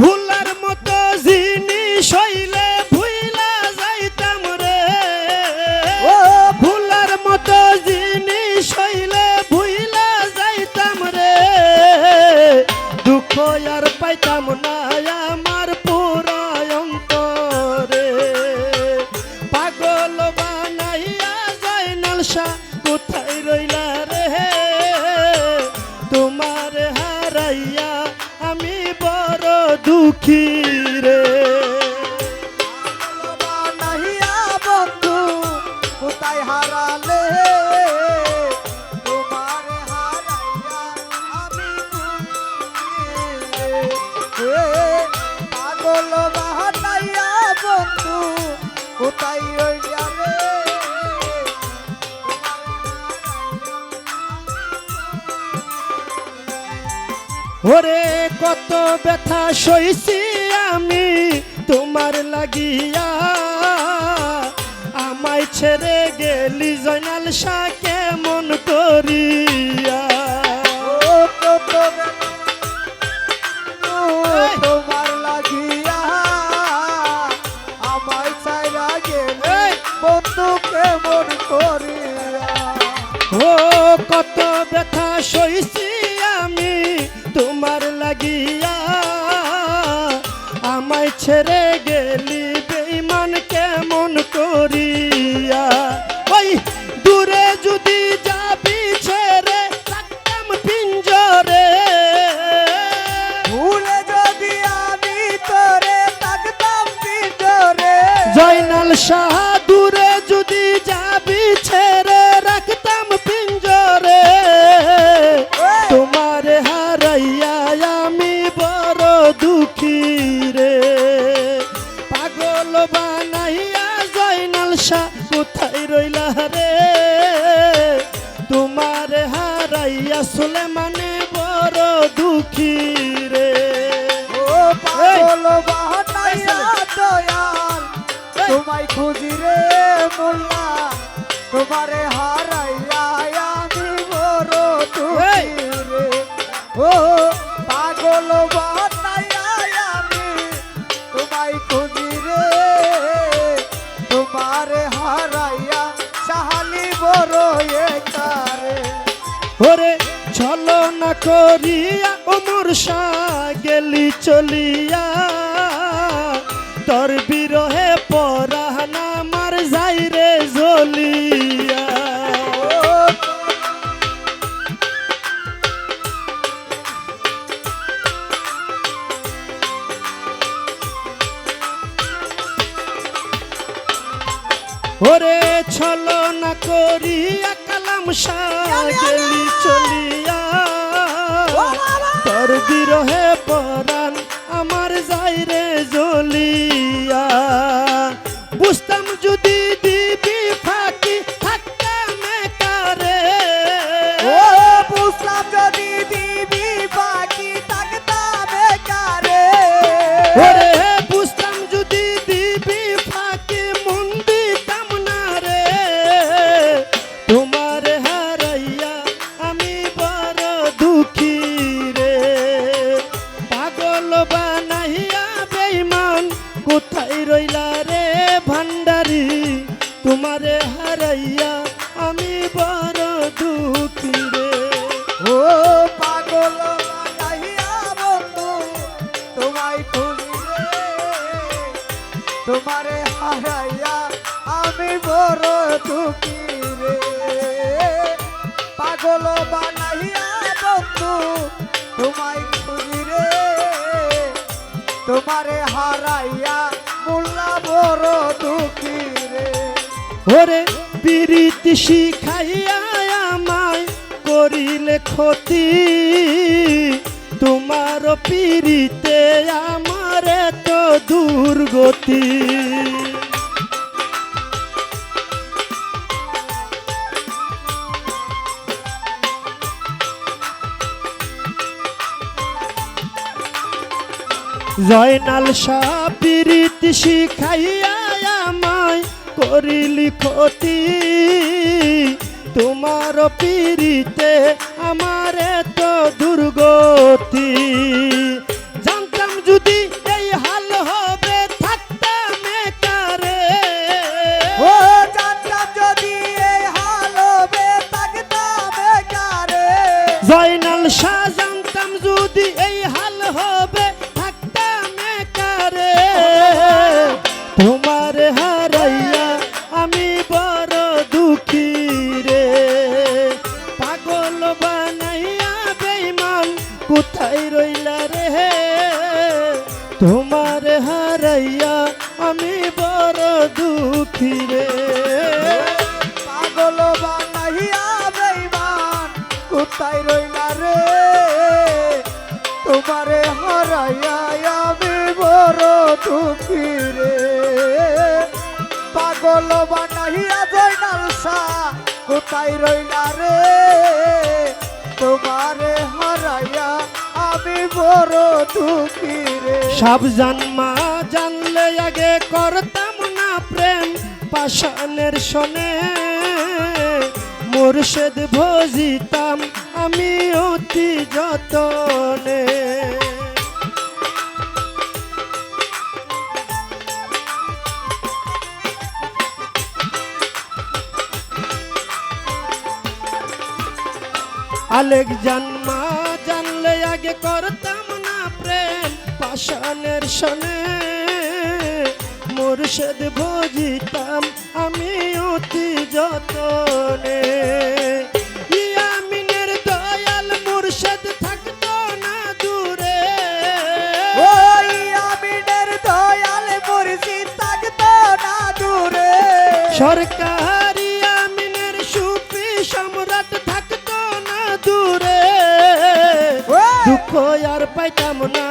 ভুলার মতো জিনিস হইলে ভুইলা যাইতাম রে। ও ভুলার মতো জিনিস হইলে ভুইলা যাইতাম রে। দুঃখ আর পাইতাম না। হারাইয়া আমি বড় দুঃখী। ওরে কত ব্যথা সইছি আমি তোমার লাগিয়া। আমায় ছেড়ে গেলি জয়নাল শাহ কেমন করিয়া? ছেড়ে গেলি বেইমান কেমন করিয়া? ওই দূরে যদি যাবি ছেড়ে থাকতাম পিঞ্জরে। ভুলে যদি আমি তোরে থাকতাম ভিতরে জয়নাল শাহ দূরে যদি যাবি ছেড়ে রাখতাম পিঞ্জরে। তোমার হারাইয়া আমি বড় দুঃখী। শাহ কোথায় রইলা রে তোমার হারাইয়া সুলেমানে বড় দুঃখী রে। ও পাগল বাহানাইয়া দয়াল তোমায় খুঁজি রে মোল্লা তোমারে হারাইয়া অমর শাহ গেলি চলিয়া। তোর বিরহে পরাহানা মার যাই রে জলিয়া ওরে চলো না করিয়া কালাম শাহ গেলি চলিয়া। তোর বিরহে পরাণ কোথায় রইলা রে ভান্ডারি? তোমারে হারাইয়া আমি বড় দুঃখী রে। ও পাগল বন্ধু, তোমায় রে। তোমারে হারাইয়া আমি বড় দুঃখী রে। পাগল বানাইয়া বন্ধু, তোমায় তোমারে হারাইয়া মোল্লা বড় দুঃখী রে। ওরে পিরিতি শিখাইয়া আমায় করিলে ক্ষতি। তোমার পিরিতে আমার জয়নাল শাহ পিরিতি শিখাইয়া আমায় করিলি ক্ষতি। তোমার পিড়িতে আমার এত দুর্গতি। বড় দুঃখী রে। পাগল বানাইয়া বেইমান কোথায় রইলা রে? তোমারে হারাইয়া আমি বড় দুঃখী রে। পাগল বানাইয়া জয়নাল শাহ কোথায় রইলা রে? তোমারে হারাইয়া আমি বড় দুঃখী রে। সাবজান মা জানলে আগে করতাম না প্রেম। পাষাণের শোনে মুর্শেদ ভজিতাম, আমি অতি যতনে। আলেক জানমা জানলে আগে করতাম না প্রেম। পাষাণের শনে মুর্শেদ ভজিতাম আমি অতি যতনে। ইয়ামিনের দয়াল মুর্শেদ থাকতো না দূরে। ওই আমিনের দয়াল মুর্শিদ থাকতো না দূরে। সরকারি আমিনের সুফি সম্রাট থাকতো না দূরে! দুঃখ আর পাইতাম না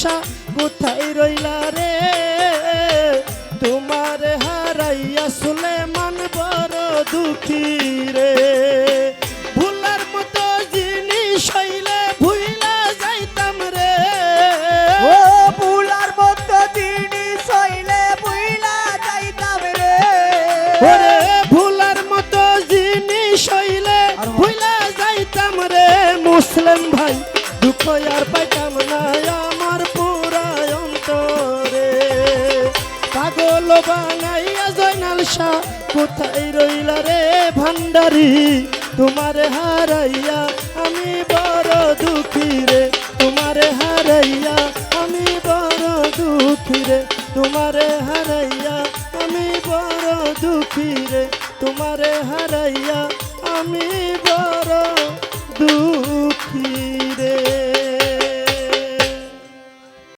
শাহ কোথায় রইলা রে। তোমার হারাইয়া সুলেমান বড় দুঃখী রে। ভুলার মতো জিনিস হইলে ভুইলা যাইতাম রে। ও বুলার মতো দিনই সইলে বুইলা যাইতাম রে। ওরে ভুলার মতো জিনিস হইলে ভুলা যাইতাম রে। মুসলিম ভাই দুঃখ আর পাগল বানাইয়া জয়নাল শাহ, কোথায় রইলা রে ভান্ডারি? তোমার হারাইয়া আমি বড় দুঃখী রে। তোমার হারাইয়া আমি বড় দুঃখী রে। তোমার হারাইয়া আমি বড় দুঃখী রে। তোমার হারাইয়া আমি বড় দুঃখী রে।